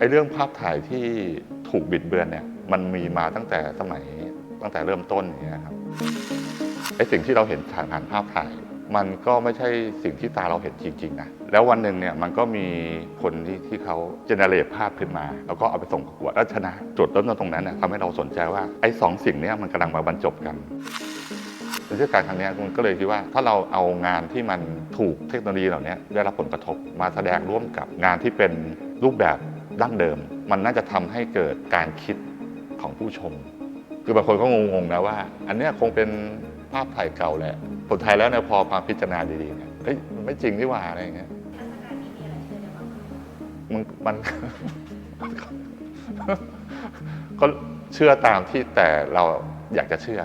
ไอ้เรื่องภาพถ่ายที่ถูกบิดเบือนเนี่ยมันมีมาตั้งแต่สมัยตั้งแต่เริ่มต้นอย่างเงี้ยครับไอ้สิ่งที่เราเห็นผ่านภาพถ่าย มันก็ไม่ใช่สิ่งที่ตาเราเห็นจริงๆนะแล้ววันหนึ่งเนี่ยมันก็มีคนที่ที่เขาเจเนเรตภาพขึ้นมา แล้วก็เอาไปส่งประกวดแล้วชนะจุดเริ่มต้นตรงนั้นเนี่ยทำให้เราสนใจว่าไอ้สองสิ่งนี้มันกำลังมาบรรจบกันในเทศกาลครั้งนี้ยมันก็เลยคิดว่าถ้าเราเอางานที่มันถูกเทคโนโลยีเหล่านี้ได้รับผลกระทบมาแสดงร่วมกับงานที่เป็นรูปแบบ ดั้งเดิม มันน่าจะทำให้เกิดการคิดของผู้ชม คือบางคนก็งงๆนะว่า อันเนี้ยคงเป็นภาพถ่ายเก่าแหละผลไทยแล้วเนี่ยพอมาพิจารณาดีๆเนี่ยเฮ้ยมันไม่จริงนี่หว่าอะไรอย่างเงี้ยมันมันก็เชื่อตามที่แต่เราอยากจะเชื่อ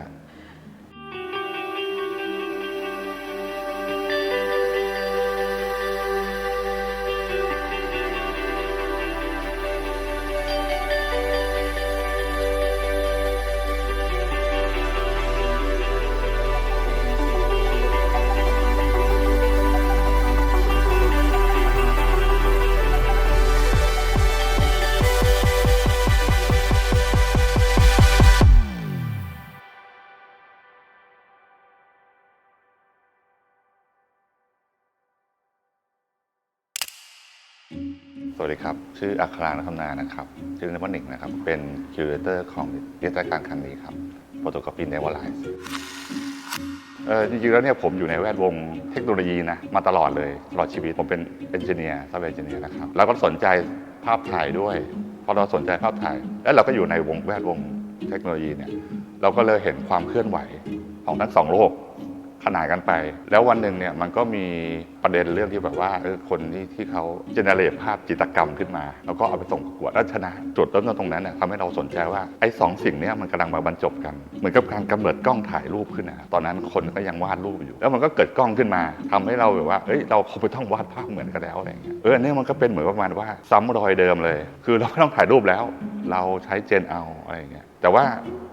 สวัสดีครับ ชื่ออัครานคำนานะครับชื่อนักหนึ่งนะครับ เป็นคิวเรเตอร์ของนิทรรศการครั้งนี้ครับโฟโตกราฟีเนวไลซ์จริงๆแล้วเนี่ยผมอยู่ในแวดวงเทคโนโลยีนะมาตลอดเลยตลอดชีวิตผมเป็นเอนจิเนียร์ซอฟต์แวร์เอนจิเนียร์นะครับแล้วก็สนใจภาพถ่ายด้วยพอเราสนใจภาพถ่าย แล้วเราก็อยู่ในวงแวดวงเทคโนโลยีเนี่ยเราก็เลยเห็นความเคลื่อนไหวของทั้งสองโลกขนานกันไป แล้ววันหนึ่งเนี่ยมันก็มี ประเด็นเรื่องที่แบบว่าคนที่ที่เขาเจเนเรตภาพจิตรกรรมขึ้นมา แล้วก็เอาไปส่งประกวดแล้วชนะ จุดเริ่มต้นตรงนั้นเนี่ยทำให้เราสนใจว่าไอ้สองสิ่งนี้มันกำลังมาบรรจบกัน เหมือนกับการกำเนิดกล้องถ่ายรูปขึ้นนะตอนนั้นคนก็ยังวาดรูปอยู่ แล้วมันก็เกิดกล้องขึ้นมาทำให้เราแบบว่าเอ้ยเราคงไปต้องวาดภาพเหมือนกันแล้วอะไรเงี้ยเอออันเนี่ยมันก็เป็นเหมือนประมาณว่าซ้ำรอยเดิมเลย คือเราไม่ต้องถ่ายรูปแล้ว เราใช้เจนเอาอะไรเงี้ยแต่ว่า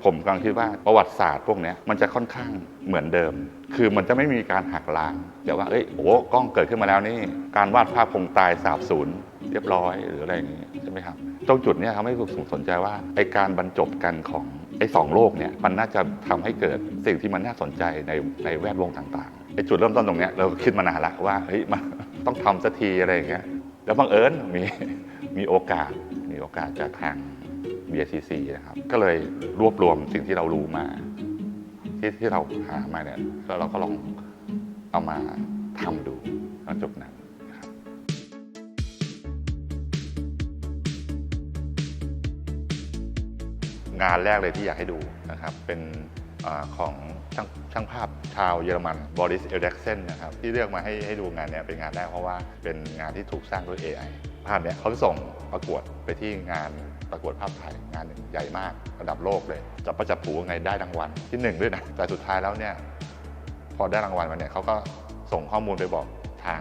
ผมกำลังคิดว่าประวัติศาสตร์พวกนี้มันจะค่อนข้างเหมือนเดิม คือมันจะไม่มีการหักล้างแต่ว่าเอ้ยโอ้กล้องเกิดขึ้นมาแล้วนี่การวาดภาพคงตายสาบสูญเรียบร้อยหรืออะไรอย่างงี้ใช่ไหมครับตรงจุดนี้ทำให้ผมสนใจว่าไอการบรรจบกันของไอสองโลกเนี่ยมันน่าจะทำให้เกิดสิ่งที่มันน่าสนใจในในแวดวงต่างๆไอจุดเริ่มต้นตรงนี้เราคิดมานานละว่าเฮ้ยมันต้องทำสักทีอะไรอย่างเงี้ยแล้วบังเอิญมีมีโอกาสมีโอกาสจากทาง BCC นะครับก็เลยรวบรวมสิ่งที่เรารู้มา ที่ที่เราหามาเนี่ยแล้วเราก็ลองเอามา ทำดูตอนจบนั้นะครับงานแรกเลยที่อยากให้ดูนะครับเป็นอาของช่างช่างภาพชาวเยอรมันบอริสเอลเด็กเซนนะครับที่เลือกมาให้ให้ดูงานเนี้ยเป็นงานแรกเพราะว่าเป็นงานที่ถูกสร้างด้วย AI ภาพเนี้ยเขาส่งประกวดไปที่งานประกวดภาพถ่ายงานหนึ่งใหญ่มากระดับโลกเลยจับประจับผูยังไงได้รางวัลที่หนึ่งด้วยนะแต่สุดท้ายแล้วเนี่ยพอได้รางวัลมาเนี่ยเขาก็ ส่งข้อมูลไปบอกทาง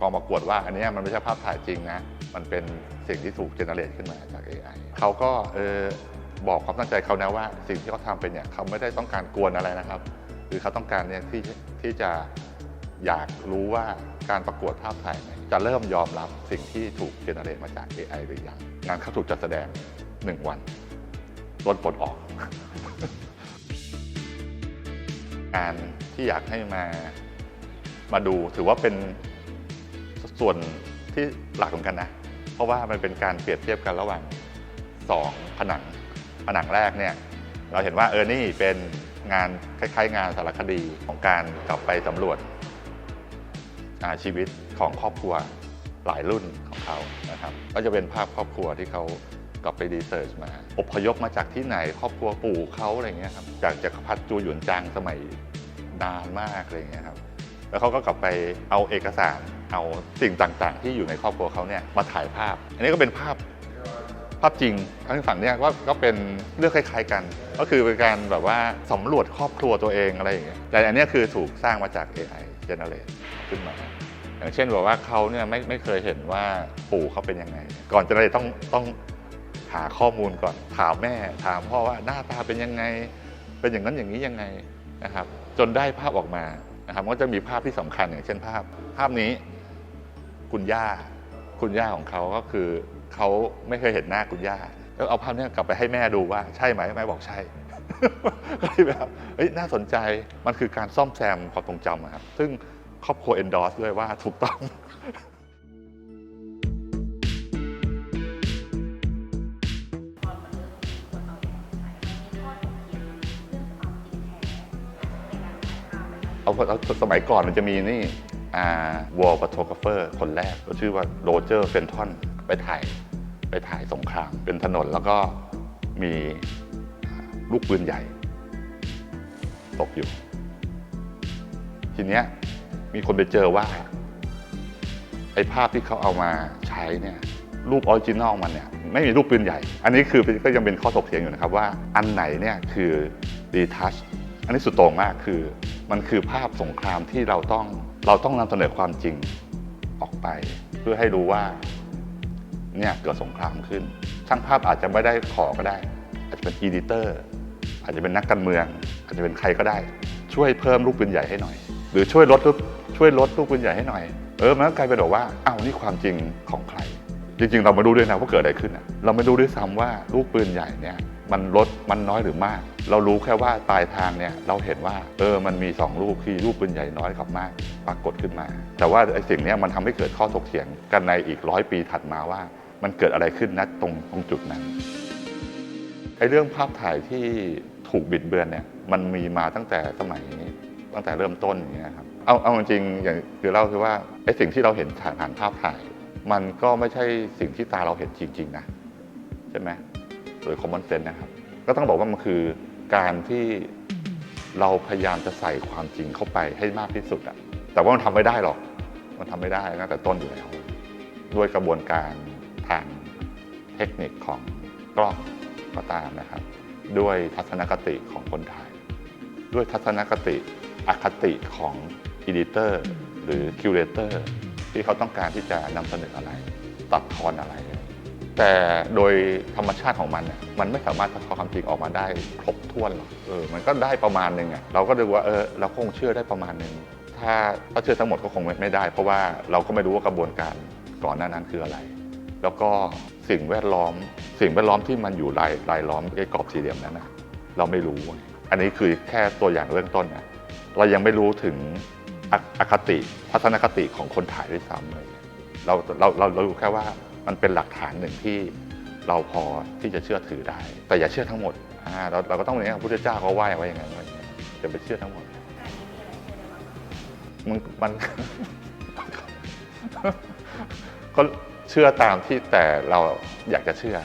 กองประกวดว่า อันนี้มันไม่ใช่ภาพถ่ายจริงนะ มันเป็นสิ่งที่ถูกเจเนเรตขึ้นมาจาก AI เขาก็เออบอกความตั้งใจเขานะว่าสิ่งที่เขาทำเป็นเนี่ยเขาไม่ได้ต้องการกวนอะไรนะครับ คือเขาต้องการเนี่ยที่ที่จะอยากรู้ว่าการประกวดภาพถ่ายเนี่ยจะเริ่มยอมรับสิ่งที่ถูกเจเนเรตมาจาก AI หรือยังงานเขาถูกจัดแสดง 1 วันต้นปลดออกงานที่อยากให้มา มาดูถือว่าเป็นส่วนที่หลักเหมือนกันนะ เพราะว่ามันเป็นการเปรียบเทียบกันระหว่างสองผนัง ผนังแรกเนี่ยเราเห็นว่าเออนี่เป็นงานคล้ายๆ งานสารคดีของการกลับไปสำรวจอาชีวิตของครอบครัวหลายรุ่นของเขานะครับ ก็จะเป็นภาพครอบครัวที่เขากลับไปดีเซิร์ชมา อพยพมาจากที่ไหนครอบครัวปู่เขาอะไรเงี้ยครับ จากจักรพรรดิจูหยวนจางสมัยนานมากอะไรเงี้ยครับ แล้วเขาก็กลับไปเอาเอกสาร เอาสิ่งต่างๆ ที่อยู่ในครอบครัวเขาเนี่ยมาถ่ายภาพ อันนี้ก็เป็นภาพภาพจริงทั้งฝั่งเนี่ยก็ก็เป็นเรื่องคล้าย ๆกัน ก็คือเป็นการแบบว่าสำรวจครอบครัวตัวเองอะไรอย่างเงี้ยแต่อันนี้คือถูกสร้างมาจาก AI generate ขึ้นมา อย่างเช่นแบบว่าเขาเนี่ยไม่ไม่เคยเห็นว่าปู่เขาเป็นยังไง ก่อนจะเลยต้องต้องหาข้อมูลก่อนถามแม่ ถามพ่อว่าหน้าตาเป็นยังไง เป็นอย่างนั้นอย่างนี้ยังไงนะครับ จนได้ภาพออกมา นะครับก็จะมีภาพที่สำคัญอย่างเช่นภาพ ภาพนี้คุณย่า คุณย่าของเขาก็คือเขาไม่เคยเห็นหน้าคุณย่าแล้วเอาภาพนี้กลับไปให้แม่ดูว่าใช่ไหมแม่บอกใช่ก็เลยแบบเฮ้ยน่าสนใจมันคือการซ่อมแซมความทรงจำครับซึ่งครอบครัว endorse ด้วยว่าถูกต้อง สมัยก่อนมันจะมีนี่วอลป h โ t ก g เฟอร์คนแรกก็ชื่อว่าโรเจอร์เฟนทอนไปถ่ายไปถ่ายสงครามเป็นถนนแล้วก็มีลูกปืนใหญ่ ตกอยู่ ทีเนี้ยมีคนไปเจอว่า ไอ้ภาพที่เขาเอามาใช้เนี่ยรูปออริจินอลมันเนี่ยไม่มีรูปปืนใหญ่ อันนี้คือก็ยังเป็นข้อถกเถียงอยู่นะครับว่าอันไหนเนี่ยคือดีทัชอันนี้สุดโต่งมากคือ มันคือภาพสงครามที่เราต้องเราต้องนำเสนอความจริงออกไป เพื่อให้รู้ว่าเนี่ยเกิดสงครามขึ้น ช่างภาพอาจจะไม่ได้ขอก็ได้ อาจจะเป็นอีดิเตอร์อาจจะเป็นนักการเมือง อาจจะเป็นใครก็ได้ ช่วยเพิ่มลูกปืนใหญ่ให้หน่อย หรือช่วยลดช่วยลดลูกปืนใหญ่ให้หน่อยเออมันก็กลายเป็นแบบว่าอ้าวนี่ความจริงของใคร จริง ๆ เราไมาดูด้วยนะว่าเกิดอะไรขึ้นเราไม่รู้ด้วยซ้ำว่าลูกปืนใหญ่เนี่ย มันลดมันน้อยหรือมาก เรารู้แค่ว่าปลายทางเนี่ยเราเห็นว่าเออมันมีสองลูกที่ลูกปืนใหญ่น้อยกับมากปรากฏขึ้นมา แต่ว่าไอ้สิ่งนี้มันทำให้เกิดข้อถกเถียงกันในอีกร้อยปีถัดมาว่า มันเกิดอะไรขึ้นนะตรงตรงจุดนั้นไอ้เรื่องภาพถ่ายที่ถูกบิดเบือนเนี่ยมันมีมาตั้งแต่สมัยตั้งแต่เริ่มต้นอย่างเงี้ยครับเอาเอาจริงๆอย่างคือเล่าคือว่าไอ้สิ่งที่เราเห็นผ่านภาพถ่าย มันก็ไม่ใช่สิ่งที่ตาเราเห็นจริง ๆ นะใช่ไหม โดยคอมมอนเซนนะครับ ก็ต้องบอกว่ามันคือการที่เราพยายามจะใส่ความจริงเข้าไปให้มากที่สุดอะแต่ว่ามันทำไม่ได้หรอก มันทำไม่ได้ตั้งแต่ต้นอยู่แล้ว ด้วยกระบวนการทางเทคนิคของกล้องก็ตามนะครับ ด้วยทัศนคติของคนถ่าย ด้วยทัศนคติอคติของอีดิเตอร์หรือคิวเรเตอร์ที่เขาต้องการที่จะนำเสนออะไร ตัดทอนอะไร แต่โดยธรรมชาติของมันเนี่ยมันไม่สามารถสะท้อนความจริงออกมาได้ครบถ้วนหรอกเออมันก็ได้ประมาณหนึ่งอะเราก็ดูว่าเออเราคงเชื่อได้ประมาณหนึ่งถ้าถ้าเชื่อทั้งหมดก็คงไม่ได้ เพราะว่าเราก็ไม่รู้ว่ากระบวนการก่อนหน้านั้นคืออะไร แล้วก็สิ่งแวดล้อม สิ่งแวดล้อมที่มันอยู่รายรายล้อมไอ้กรอบสี่เหลี่ยมนั้นนะเราไม่รู้ อันนี้คือแค่ตัวอย่างเริ่มต้นนะเรายังไม่รู้ถึงออคติทัศนคติของคนถ่ายด้วยซ้ำเลยเราเราเราเรารู้แค่ว่า มันเป็นหลักฐานหนึ่งที่เราพอที่จะเชื่อถือได้ แต่อย่าเชื่อทั้งหมดอ่าเราเราก็ต้องเรียนพระพุทธเจ้าเขาว่าไว้อย่างนั้นไว้อย่างนั้นจะไปเชื่อทั้งหมดมันมัน ก็เชื่อตามที่แต่เราอยากจะเชื่อ